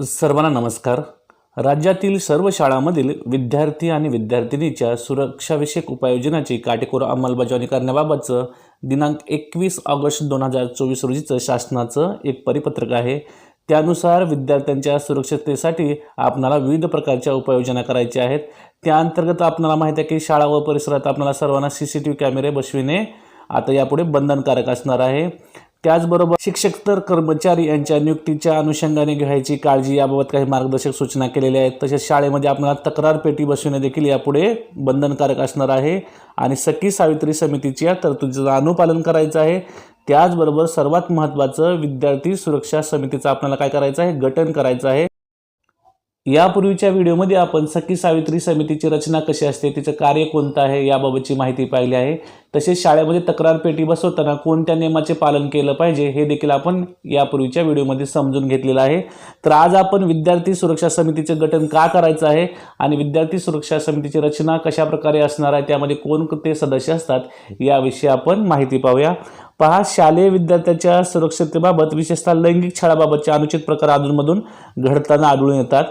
सर्वांना नमस्कार. राज्यातील सर्व शाळांमधील विद्यार्थी आणि विद्यार्थिनीच्या सुरक्षाविषयक उपाययोजनाची काटेकोर अंमलबजावणी करण्याबाबतचं दिनांक एकवीस ऑगस्ट दोन हजार चोवीस रोजीचं शासनाचं एक परिपत्रक आहे. त्यानुसार विद्यार्थ्यांच्या सुरक्षिततेसाठी आपणाला विविध प्रकारच्या उपाययोजना करायच्या आहेत. त्या अंतर्गत आपणाला माहिती आहे की शाळा व परिसरात आपणाला सर्वांना सी सी टी व्ही कॅमेरे बसविणे आता यापुढे बंधनकारक असणार आहे. त्याचबरोबर शिक्षक तर कर्मचारी यांच्या नियुक्तीच्या अनुषंगाने घ्यायची काळजी याबाबत काही मार्गदर्शक सूचना केलेल्या आहेत. तसेच शाळेमध्ये आपल्याला तक्रार पेटी बसविणे देखील यापुढे बंधनकारक असणार आहे. आणि सखी सावित्री समितीची या तरतुदीचं अनुपालन करायचं आहे. त्याचबरोबर सर्वात महत्त्वाचं विद्यार्थी सुरक्षा समितीचं आपल्याला काय करायचं आहे? गठन करायचं आहे. यापूर्वीच्या व्हिडिओमध्ये आपण सखी सावित्री समितीची रचना कशी असते? तिचं कार्य कोणतं आहे? याबाबतची माहिती पाहिली आहे. तसेच शाळेमध्ये तक्रार पेटी बसवताना कोणत्या नियमाचे पालन केलं पाहिजे हे देखील आपण यापूर्वीच्या व्हिडिओमध्ये समजून घेतलेलं आहे. तर आज आपण विद्यार्थी सुरक्षा समितीचे गठन का करायचं आहे आणि विद्यार्थी सुरक्षा समितीची रचना कशा प्रकारे असणार आहे त्यामध्ये कोणते सदस्य असतात याविषयी आपण माहिती पाहूया. पहा शालेय विद्यार्थ्याच्या सुरक्षिततेबाबत विशेषतः लैंगिक छळाबाबतचे अनुचित प्रकार अधूनमधून घडताना आढळून येतात.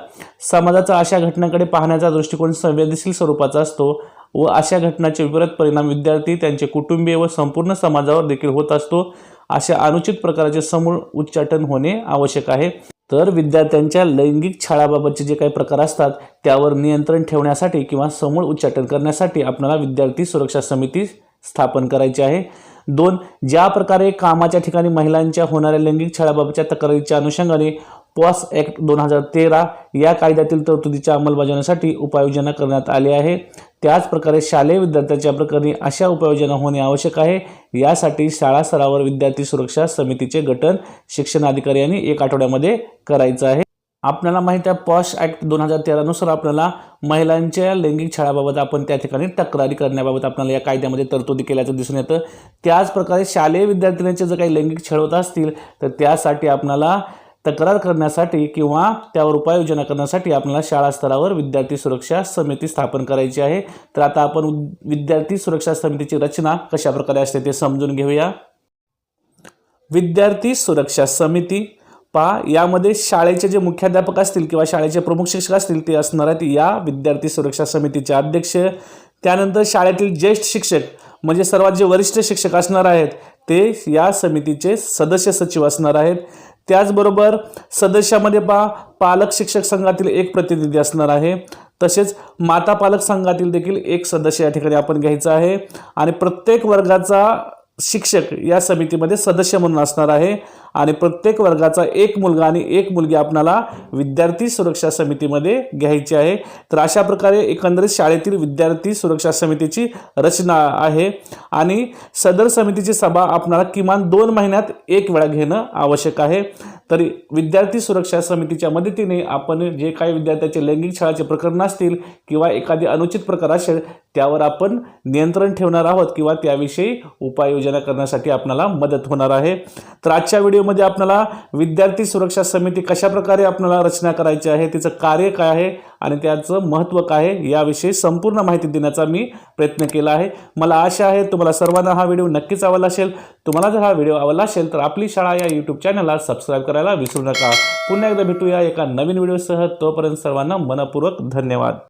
समाजाचा अशा घटनांकडे पाहण्याचा दृष्टिकोन संवेदनशील स्वरूपाचा असतो. व अशा घटनाचे विपरीत परिणाम विद्यार्थी त्यांचे कुटुंबीय व संपूर्ण समाजावर देखील होत असतो. अशा अनुचित प्रकाराचे समूळ उच्चाटन होणे आवश्यक आहे. तर विद्यार्थ्यांच्या लैंगिक छळाबाबतचे जे काही प्रकार असतात त्यावर नियंत्रण ठेवण्यासाठी किंवा समूळ उच्चाटन करण्यासाठी आपल्याला विद्यार्थी सुरक्षा समिती स्थापन करायची आहे. दोन ज्या प्रकारे कामाच्या ठिकाणी महिलांच्या होणाऱ्या लैंगिक छळाबाबतच्या तक्रारीच्या अनुषंगाने पॉस ॲक्ट दोन हजार तेरा या कायद्यातील तरतुदीच्या अंमलबजावणीसाठी उपाययोजना करण्यात आली आहे. त्याचप्रकारे शालेय विद्यार्थ्यांच्या प्रकरणी अशा उपाययोजना होणे आवश्यक आहे. यासाठी शाळा स्तरावर विद्यार्थी सुरक्षा समितीचे गठन शिक्षण अधिकारी यांनी एक आठवड्यामध्ये करायचं आहे. आपल्याला माहीत आहे पॉश ॲक्ट दोन हजार तेरानुसार आपल्याला महिलांच्या लैंगिक छळाबाबत आपण त्या ठिकाणी तक्रारी करण्याबाबत आपल्याला या कायद्यामध्ये तरतुदी केल्याचं दिसून येतं. त्याचप्रकारे शालेय विद्यार्थिनीचे जर काही लैंगिक छळ होत असतील तर त्यासाठी आपल्याला तक्रार करण्यासाठी किंवा त्यावर उपाययोजना करण्यासाठी आपल्याला शाळा स्तरावर विद्यार्थी सुरक्षा समिती स्थापन करायची आहे. तर आता आपण विद्यार्थी सुरक्षा समितीची रचना कशा प्रकारे असते ते समजून घेऊया. विद्यार्थी सुरक्षा समिती पहा यामध्ये शाळेचे जे मुख्याध्यापक असतील किंवा शाळेचे प्रमुख शिक्षक असतील ते असणार आहेत या विद्यार्थी सुरक्षा समितीचे अध्यक्ष. त्यानंतर शाळेतील ज्येष्ठ शिक्षक म्हणजे सर्वात जे वरिष्ठ शिक्षक असणार आहेत ते या समितीचे सदस्य सचिव असणार आहेत. त्याचबरोबर सदस्यामध्ये पहा पालक शिक्षक संघातील एक प्रतिनिधी असणार आहे. तसेच माता पालक संघातील देखील एक सदस्य या ठिकाणी आपण घ्यायचा आहे. आणि प्रत्येक वर्गाचा शिक्षक या समितीमध्ये सदस्य म्हणून असणार आहे. आणि प्रत्येक वर्गाचा एक मुलगा आणि एक मुलगी आपणाला विद्यार्थी सुरक्षा समितीमध्ये घ्यायची आहे. तर अशा प्रकारे एकंदरीत शाळेतील विद्यार्थी सुरक्षा समितीची रचना आहे आणि सदर समितीची सभा आपणाला किमान दोन महिन्यात एक वेळा घेणं आवश्यक आहे. तरी विद्यार्थी सुरक्षा समितीच्या मदतीने आपण जे काही विद्यार्थ्याचे लैंगिक छळाचे प्रकरण असतील किंवा एखादी अनुचित प्रकार असेल त्यावर आपण नियंत्रण ठेवणार आहोत किंवा त्याविषयी उपाययोजना करण्यासाठी आपल्याला मदत होणार आहे. तर आजच्या व्हिडिओमध्ये आपल्याला विद्यार्थी सुरक्षा समिती कशा प्रकारे आपल्याला रचना करायची आहे तिचं कार्य काय आहे आणि त्याचं महत्त्व काय आहे याविषयी संपूर्ण माहिती देण्याचा मी प्रयत्न केला आहे. मला आशा आहे तुम्हाला सर्वांना हा व्हिडिओ नक्कीच आवडला असेल. तुम्हाला जर हा व्हिडिओ आवडला असेल तर आपली शाळा या यूट्यूब चॅनलला सबस्क्राईब करायला विसरू नका. पुन्हा एकदा भेटूया एका नवीन व्हिडिओसह. तोपर्यंत सर्वांना मनपूर्वक धन्यवाद.